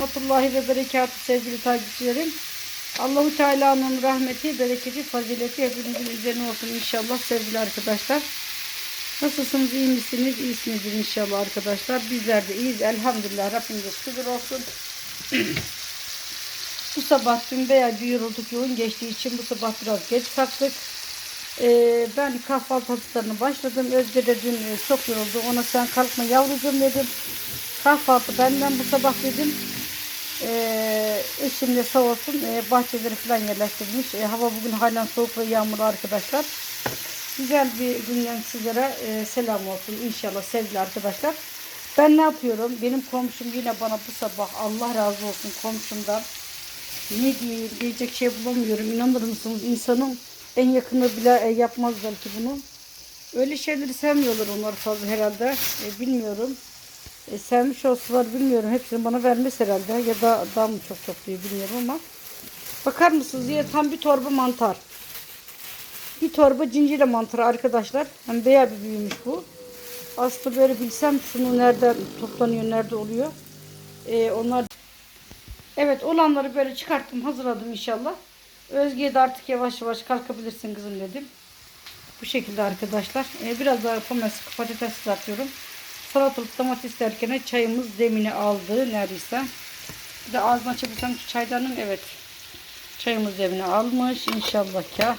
Rahmetullahi ve berekatü sevgili takipçilerim. Allahu Teala'nın rahmeti, bereketi, fazileti hepinizin üzerine olsun inşallah sevgili arkadaşlar. Nasılsınız? iyi misiniz? İyisinizdir inşallah arkadaşlar. Bizler de iyiyiz. Elhamdülillah. Rabbimize şükür olsun. bu sabah dün bayağı bir yorulduk. Yoğun geçtiği için bu sabah biraz geç kalktık. Ee, ben kahvaltı hazırlarına başladım. Özge de dün e, çok yoruldu. Ona sen kalkma yavrucuğum dedim. Kahvaltı benden bu sabah dedim. Ee, eşim sağ olsun e, bahçeleri falan yerleştirmiş. E, hava bugün halen soğuk ve yağmurlu arkadaşlar. Güzel bir günden sizlere e, selam olsun inşallah sevgili arkadaşlar. Ben ne yapıyorum? Benim komşum yine bana bu sabah Allah razı olsun komşumdan. Ne diyeyim diyecek şey bulamıyorum. İnanır mısınız? İnsanın en yakını bile e, yapmaz belki bunu. Öyle şeyleri sevmiyorlar onlar fazla herhalde. E, bilmiyorum. E, sevmiş olsalar bilmiyorum. Hepsini bana vermez herhalde. Ya da daha mı çok topluyor bilmiyorum ama. Bakar mısınız? Yine tam bir torba mantar. Bir torba cincire mantarı arkadaşlar. Hem bayağı bir büyümüş bu. Aslında böyle bilsem şunu nereden toplanıyor, nerede oluyor. E, onlar Evet olanları böyle çıkarttım hazırladım inşallah. Özge'ye de artık yavaş yavaş kalkabilirsin kızım dedim. Bu şekilde arkadaşlar. Ee, biraz daha patates, patates kızartıyorum. Salatalık domates derken çayımız demini aldı neredeyse. Bir de ağzına çevirsem şu çaydanın evet. Çayımız demini almış inşallah ya.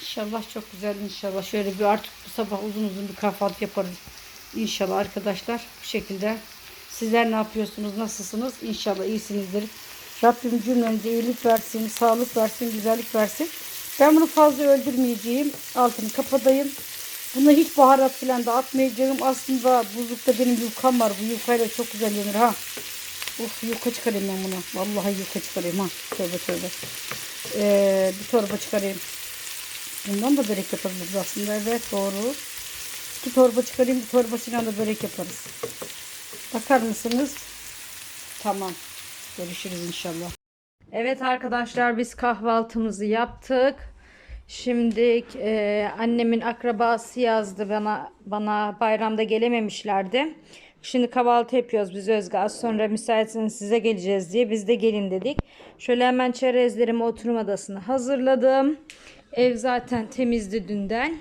İnşallah çok güzel inşallah. Şöyle bir artık bu sabah uzun uzun bir kahvaltı yaparız. İnşallah arkadaşlar bu şekilde. Sizler ne yapıyorsunuz? Nasılsınız? İnşallah iyisinizdir. Rabbim cümlenize iyilik versin, sağlık versin, güzellik versin. Ben bunu fazla öldürmeyeceğim. Altını kapatayım. Buna hiç baharat falan da atmayacağım. Aslında buzlukta benim yufkam var. Bu yufkayla çok güzel yenir ha. Uf yufka çıkarayım ben bunu. Vallahi yufka çıkarayım ha. Tövbe tövbe. Ee, bir torba çıkarayım. Bundan da börek yapabiliriz aslında. Evet doğru. İki torba çıkarayım. Bir torbasıyla da börek yaparız. Bakar mısınız? Tamam. Görüşürüz inşallah. Evet arkadaşlar biz kahvaltımızı yaptık. Şimdi e, annemin akrabası yazdı bana bana bayramda gelememişlerdi. Şimdi kahvaltı yapıyoruz biz Özge. Az sonra müsaitseniz size geleceğiz diye biz de gelin dedik. Şöyle hemen çerezlerimi oturma odasına hazırladım. Ev zaten temizdi dünden.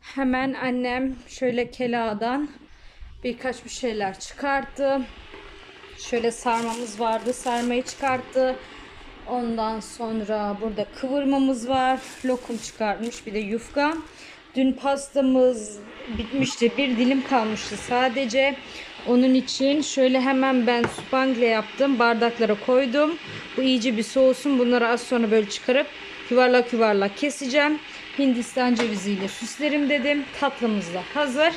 Hemen annem şöyle keladan birkaç bir şeyler çıkarttı. Şöyle sarmamız vardı. Sarmayı çıkarttı. Ondan sonra burada kıvırmamız var. Lokum çıkartmış. Bir de yufka. Dün pastamız bitmişti. Bir dilim kalmıştı sadece. Onun için şöyle hemen ben spangle yaptım. Bardaklara koydum. Bu iyice bir soğusun. Bunları az sonra böyle çıkarıp yuvarlak yuvarlak keseceğim. Hindistan ceviziyle süslerim dedim. Tatlımız da hazır.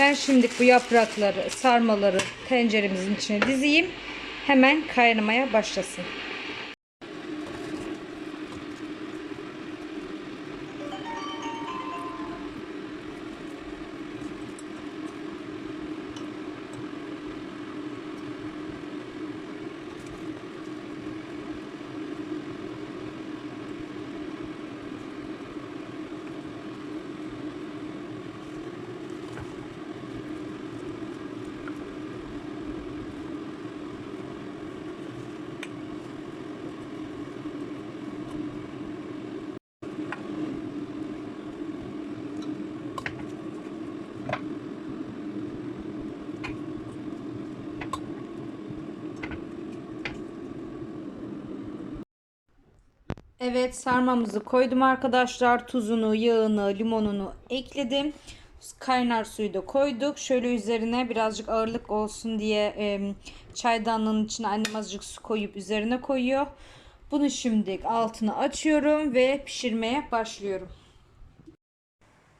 Ben şimdi bu yaprakları, sarmaları tenceremizin içine dizeyim. Hemen kaynamaya başlasın. Evet sarmamızı koydum arkadaşlar. Tuzunu, yağını, limonunu ekledim. Kaynar suyu da koyduk. Şöyle üzerine birazcık ağırlık olsun diye e, çaydanlığın içine annem azıcık su koyup üzerine koyuyor. Bunu şimdi altını açıyorum ve pişirmeye başlıyorum.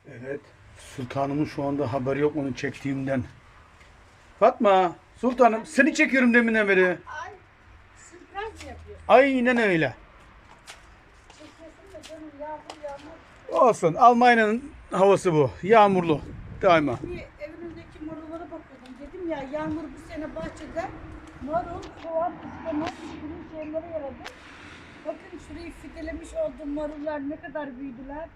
Evet. Sultanımın şu anda haberi yok onu çektiğimden. Fatma, sultanım seni çekiyorum deminden beri. Ay, sürpriz yapıyor. Aynen öyle. Çekiyorsun da canım yağmur yağmur. Olsun. Almanya'nın havası bu. Yağmurlu. Daima. Bir evinizdeki marullara bakıyordum. Dedim ya yağmur bu sene bahçede marul, soğan, ıspanak, pirinç yerlere yaradı. Bakın şurayı fidelemiş olduğum marullar ne kadar büyüdüler.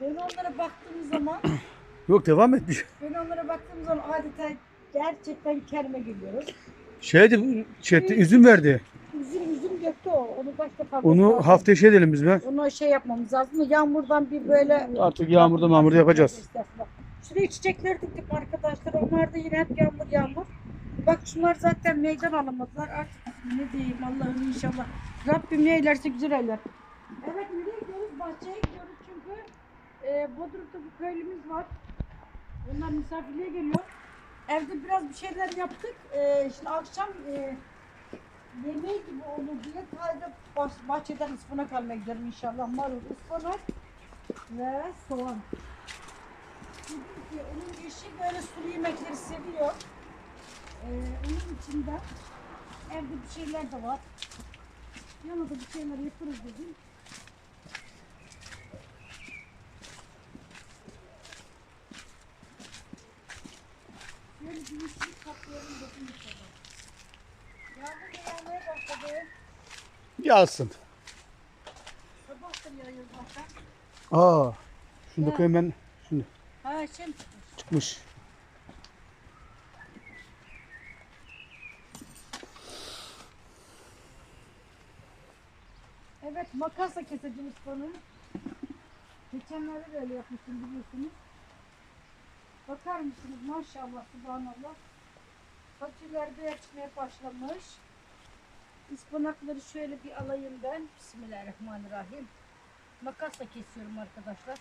Ben onlara baktığım zaman, Yok devam etmiş. ben onlara baktığım zaman adeta gerçekten kerme geliyoruz. Şeydi, şey, üzüm verdi. Onu haftaya şey edelim biz be. Onu şey yapmamız lazım. Yağmurdan bir böyle Artık yağmurda mamurda yapacağız. Şuraya çiçekler diktik arkadaşlar. Onlar da yine hep yağmur yağmur. Bak şunlar zaten meydan alamadılar. Artık ne diyeyim Allah'ım inşallah. Rabbim ne eylerse güzel eyler. Evet nereye gidiyoruz? Bahçeye gidiyoruz çünkü e, Bodrum'da bir köylümüz var. Onlar misafirliğe geliyor. Evde biraz bir şeyler yaptık. E, şimdi akşam e, yemeği gibi olur diye taze bah bahçeden ıspanak almaya gidelim inşallah. Marul, ıspanak ve soğan. Dedim ki onun eşi böyle sulu yemekleri seviyor. Ee, onun içinde evde bir şeyler de var. Yanına da bir şeyler yaparız dedim. Böyle bir yeşillik kaplayalım dedim inşallah. Yağmur da yağmaya başladı. Yağsın. Aa. Şunu da koyayım ben. Şunu Ha şimdi çıkmış. Evet makasla keseceğim ıspanı. Geçenlerde de öyle yapmıştım biliyorsunuz. Bakar mısınız maşallah subhanallah. Fasulyeler de çıkmaya başlamış. Ispanakları şöyle bir alayım ben. Bismillahirrahmanirrahim. Makasla kesiyorum arkadaşlar.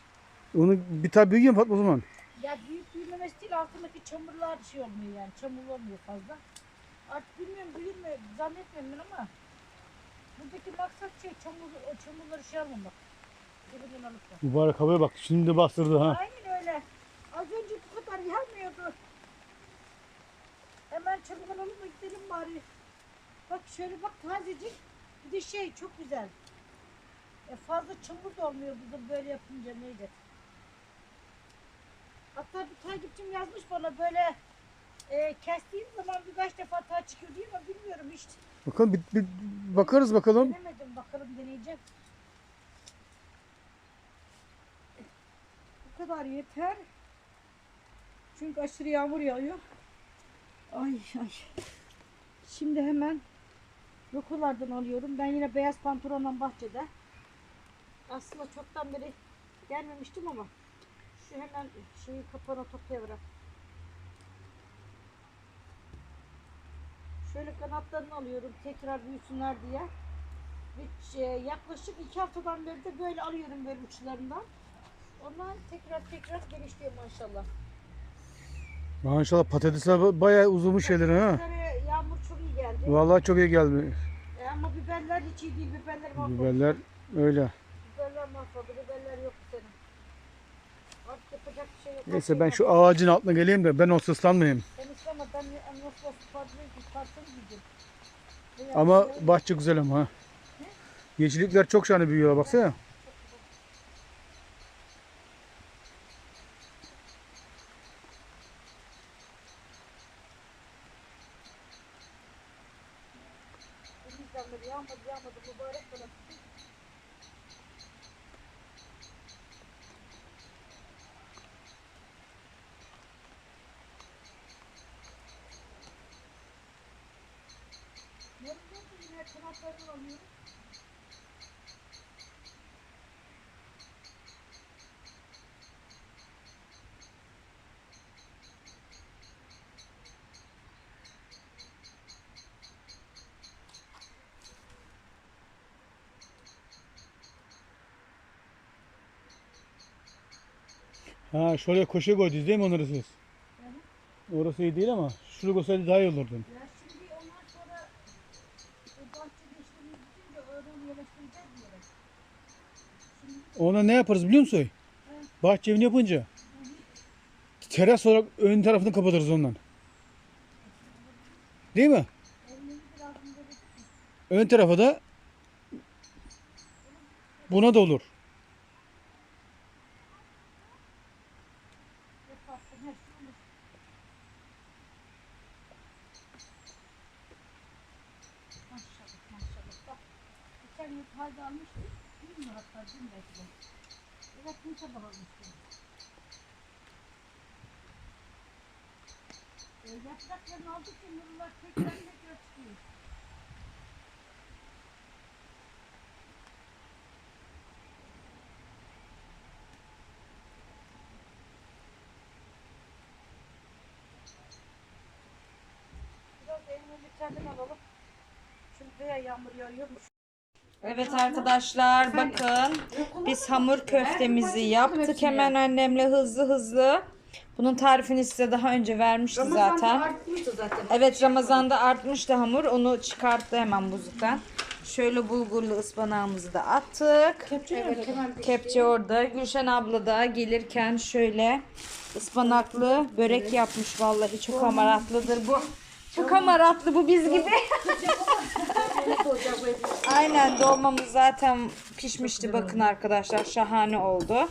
Onu bir tabi büyüyor mu Fatma o zaman? Ya büyük büyümemesi değil altındaki çamurlar şey olmuyor yani. Çamur olmuyor fazla. Artık bilmiyorum büyür mü zannetmiyorum ben ama buradaki maksat şey çamur, o çamurları şey almamak. Mübarek havaya bak. Şimdi bastırdı ha. Aynen öyle. Az önce bu kadar gelmiyordu. Hemen çabuk alalım da gidelim bari. Bak şöyle bak tazecik. Bir de şey çok güzel. E fazla çamur da olmuyor burada böyle yapınca neydi? Hatta bir takipçim yazmış bana böyle e, kestiğim zaman birkaç defa hata çıkıyor diye ama bilmiyorum hiç Bakalım bir, bir bakarız bakalım. denemedim. Bakalım deneyeceğim. Bu kadar yeter. Çünkü aşırı yağmur yağıyor. Ay ay. Şimdi hemen lokulardan alıyorum. Ben yine beyaz pantolonla bahçede. Aslında çoktan beri gelmemiştim ama şu hemen şeyi kapağına toplayıverem. Şöyle kanatlarını alıyorum tekrar büyüsünler diye. Ve e, yaklaşık iki haftadan beri de böyle alıyorum böyle uçlarından. Ondan tekrar tekrar genişliyor maşallah. Maşallah patatesler bayağı uzunmuş şeyler ha. Bizlere yağmur çok iyi geldi. Vallahi çok iyi geldi. E, ama biberler hiç iyi değil. Biberler mahvoldu. Biberler öyle. Biberler mahvoldu. Biberler yok sene. Artık yapacak bir şey yok. Neyse ben şu ağacın altına geleyim de ben o ıslanmayayım. Sen isteme ben nasıl fazla tutarsanız gideceğim. Ama bahçe güzel ama ha. Yeşillikler çok şahane büyüyorlar baksana. Elimizden beri yağmadı yağmadı mübarek bana. Yarın kanatlarını alıyorum. Ha şöyle koşu koydunuz değil mi onları siz? Orası iyi değil ama şuraya koysaydı daha iyi olurdu. Ya Ona ne yaparız biliyor musun? Bahçe evini yapınca teras olarak ön tarafını kapatırız ondan. Değil mi? Ön tarafa da buna da olur. Maşallah maşallah. Bak geçen yıl fayda almıştım. 20 lira hatta 25 Kimse bulamadı. E, yapraklarını aldık ki nurlar tekrar tekrar çıkıyor. Biraz elimizi kendin alalım. Çünkü yağmur yağıyormuş. Evet arkadaşlar bakın biz hamur köftemizi yaptık hemen annemle hızlı hızlı. Bunun tarifini size daha önce vermişti zaten. artmıştı zaten. Evet Ramazan'da artmıştı hamur. Onu çıkarttı hemen buzluktan. Şöyle bulgurlu ıspanağımızı da attık. Evet, Kepçe orada. Gülşen abla da gelirken şöyle ıspanaklı börek yapmış vallahi çok hamaratlıdır bu. Çok hamaratlı bu biz gibi. Aynen dolmamız zaten pişmişti bakın arkadaşlar şahane oldu.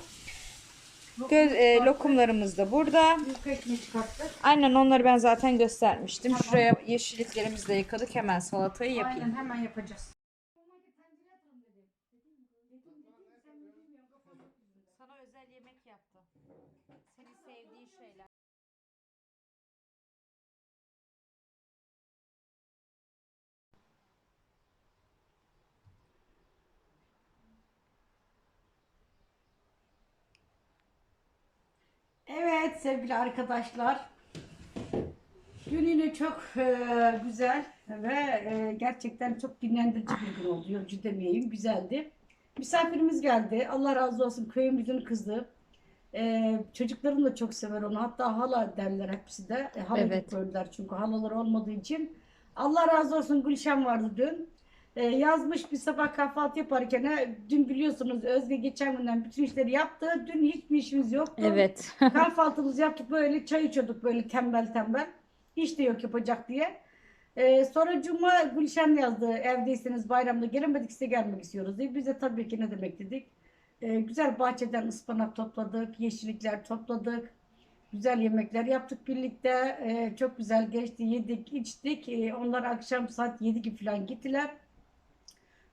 Göz, e, lokumlarımız da burada. Aynen onları ben zaten göstermiştim. Şuraya yeşilliklerimizi de yıkadık. Hemen salatayı yapayım. Aynen hemen yapacağız. Sana özel yemek yaptım. Senin sevdiğin şeyler. Evet sevgili arkadaşlar. Gün yine çok e, güzel ve e, gerçekten çok dinlendirici bir gün oldu. Yorucu demeyeyim. Güzeldi. Misafirimiz geldi. Allah razı olsun köyümüzün kızı. E, çocuklarım da çok sever onu. Hatta hala derler hepsi de. E, hala Evet. çünkü halaları olmadığı için. Allah razı olsun Gülşen vardı dün. E, yazmış bir sabah kahvaltı yaparken dün biliyorsunuz Özge geçen günden bütün işleri yaptı. Dün hiçbir işimiz yoktu. Evet. Kahvaltımızı yaptık böyle çay içiyorduk böyle tembel tembel. Hiç de yok yapacak diye. Ee, sonra Cuma Gülşen yazdı evdeyseniz bayramda gelemedik size gelmek istiyoruz diye. Biz de tabii ki ne demek dedik. Ee, güzel bahçeden ıspanak topladık, yeşillikler topladık. Güzel yemekler yaptık birlikte. Ee, çok güzel geçti, yedik, içtik. Ee, onlar akşam saat 7 gibi falan gittiler.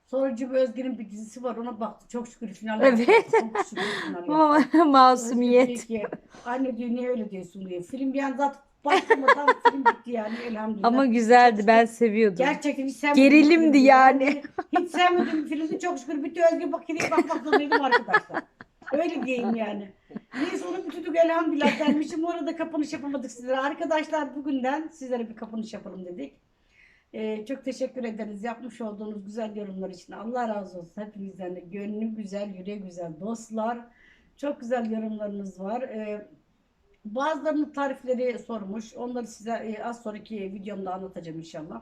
Sonra Cuma Özge'nin bir dizisi var ona baktı. Çok şükür final Evet. Çok şükür final. Masumiyet. Diyor ki, Anne diyor niye öyle diyorsun diyor. Film bir anda başlamadan film bitti yani elhamdülillah. Ama güzeldi ben seviyordum. Gerçekten hiç sevmedim. Gerilimdi yani. Hiç sevmedim filmi çok şükür bitti. Özgür Bakır'ya bakmak zorundaydım arkadaşlar. Öyle diyeyim yani. Neyse onu bitirdik elhamdülillah dermişim. Orada kapanış yapamadık sizlere. Arkadaşlar bugünden sizlere bir kapanış yapalım dedik. Ee, çok teşekkür ederiz yapmış olduğunuz güzel yorumlar için. Allah razı olsun hepinizden de. Gönlü güzel, yüreği güzel dostlar. Çok güzel yorumlarınız var. Ee, bazılarının tarifleri sormuş. Onları size e, az sonraki videomda anlatacağım inşallah.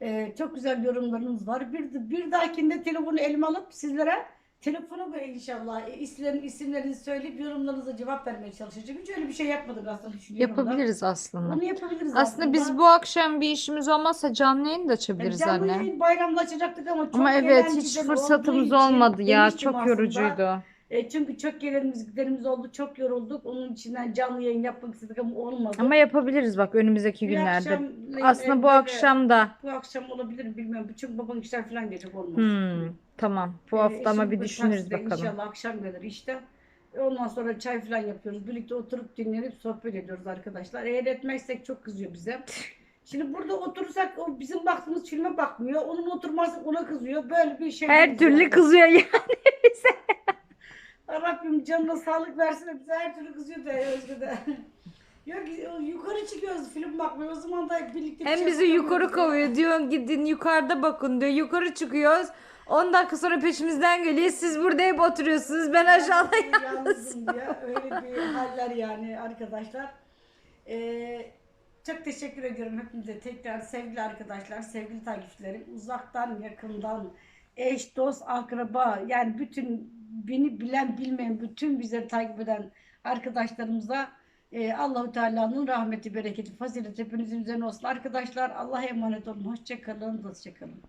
Ee, çok güzel yorumlarınız var. Bir, bir dahakinde telefonu elime alıp sizlere telefonu böyle inşallah e, isimlerin, isimlerinizi söyleyip yorumlarınıza cevap vermeye çalışacağım. Hiç öyle bir şey yapmadık aslında. düşünüyorum. Yapabiliriz aslında. Bunu yapabiliriz Aslında biz bu akşam bir işimiz olmazsa canlı yayın da açabiliriz Canlı anne. yayın bayramda açacaktık ama çok Ama evet hiç fırsatımız için olmadı ya. demiştim Çok aslında. yorucuydu. E, çünkü çok gelenimiz giderimiz oldu. Çok yorulduk. Onun içinden canlı yayın yapmak istedik ama olmadı. Ama yapabiliriz bak önümüzdeki Bir günlerde. akşam, e, Aslında bu böyle- akşam da. Bu akşam olabilir mi bilmiyorum. Çünkü baban işler falan gelecek olmaz. Hmm, tamam. Bu E, hafta ama bir düşünürüz bakalım. İnşallah akşam gelir işte. E, Ondan sonra çay falan yapıyoruz. Birlikte oturup dinlenip sohbet ediyoruz arkadaşlar. Eğer etmezsek çok kızıyor bize. Şimdi burada oturursak o bizim baktığımız filme bakmıyor. Onun oturmazsak ona kızıyor. Böyle bir şey. Her türlü kızıyor ya. Rabbim canına sağlık versin. Bize her türlü kızıyor da Özgür'de. Yok yukarı çıkıyoruz film bakmıyor. O zaman da birlikte bir Hem şey bizi yukarı yapamıyoruz. kovuyor diyor gidin yukarıda bakın diyor. Yukarı çıkıyoruz. 10 dakika sonra peşimizden geliyor. Siz burada hep oturuyorsunuz. Ben aşağıda Ben yalnızım diye. Öyle bir haller yani arkadaşlar. Ee, çok teşekkür ediyorum hepinize tekrar sevgili arkadaşlar, sevgili takipçilerim. Uzaktan, yakından, eş, dost, akraba yani bütün beni bilen bilmeyen bütün bizleri takip eden arkadaşlarımıza e, Allahu Teala'nın rahmeti, bereketi, fazileti hepinizin üzerine olsun. Arkadaşlar Allah'a emanet olun. Hoşça kalın, dostça kalın.